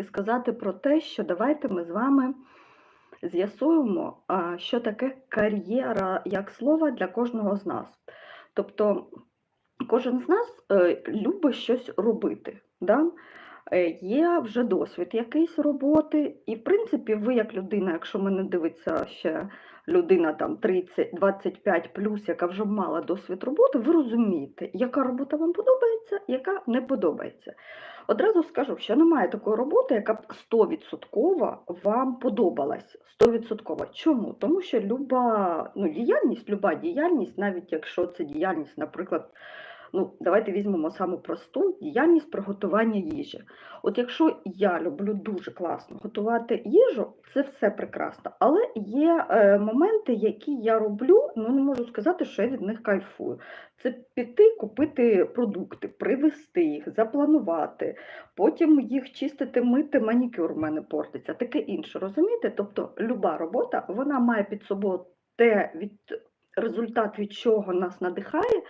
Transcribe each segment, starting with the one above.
трошки сказати про те, що давайте ми з вами з'ясуємо, що таке кар'єра як слово для кожного з нас. Тобто кожен з нас е, любить щось робити. Да? Е, Є вже досвід якийсь роботи, і в принципі, ви як людина, якщо мене дивиться ще людина там 30, 25 плюс, яка вже мала досвід роботи, ви розумієте, яка робота вам подобається, яка не подобається. Одразу скажу, що немає такої роботи, яка б 100% вам подобалась. 100%. Чому? Тому що люба ну, діяльність, люба діяльність, навіть якщо це діяльність, наприклад, ну, давайте візьмемо саму просту діяльність приготування їжі. От якщо я люблю дуже класно готувати їжу, це все прекрасно. Але є е, моменти, які я роблю, ну не можу сказати, що я від них кайфую. Це піти купити продукти, привезти їх, запланувати, потім їх чистити, мити, манікюр в мене портиться, таке інше. Розумієте? Тобто люба робота вона має під собою те від результат, від чого нас надихає,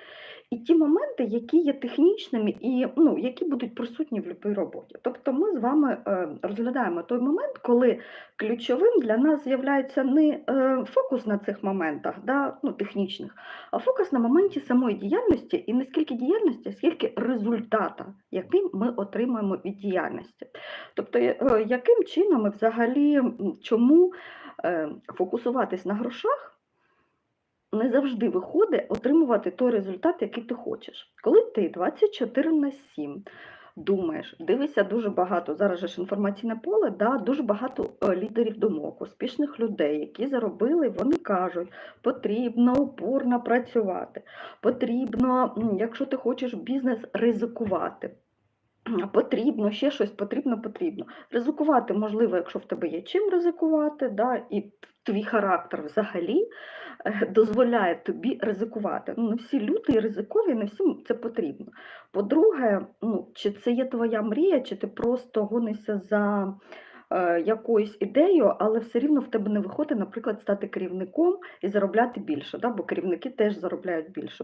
і ті моменти, які є технічними і ну, які будуть присутні в будь-якій роботі. Тобто ми з вами е, розглядаємо той момент, коли ключовим для нас з'являється не е, фокус на цих моментах, да, ну, технічних, а фокус на моменті самої діяльності і не скільки діяльності, скільки результата, який ми отримуємо від діяльності. Тобто, е, яким чином і взагалі чому фокусуватись на грошах? Не завжди виходить отримувати той результат, який ти хочеш. Коли ти 24 на 7 думаєш, дивишся дуже багато, зараз же ж інформаційне поле, да, дуже багато е, лідерів думок, успішних людей, які заробили, вони кажуть, потрібно упорно працювати, потрібно, якщо ти хочеш бізнес, ризикувати. Потрібно, ще щось потрібно, потрібно. Ризикувати можливо, якщо в тебе є чим ризикувати, да, і твій характер взагалі е, дозволяє тобі ризикувати. Ну, не всі люди ризикові, не всім це потрібно. По-друге, ну, чи це є твоя мрія, чи ти просто гонишся за е, якоюсь ідеєю, але все рівно в тебе не виходить, наприклад, стати керівником і заробляти більше, да, бо керівники теж заробляють більше.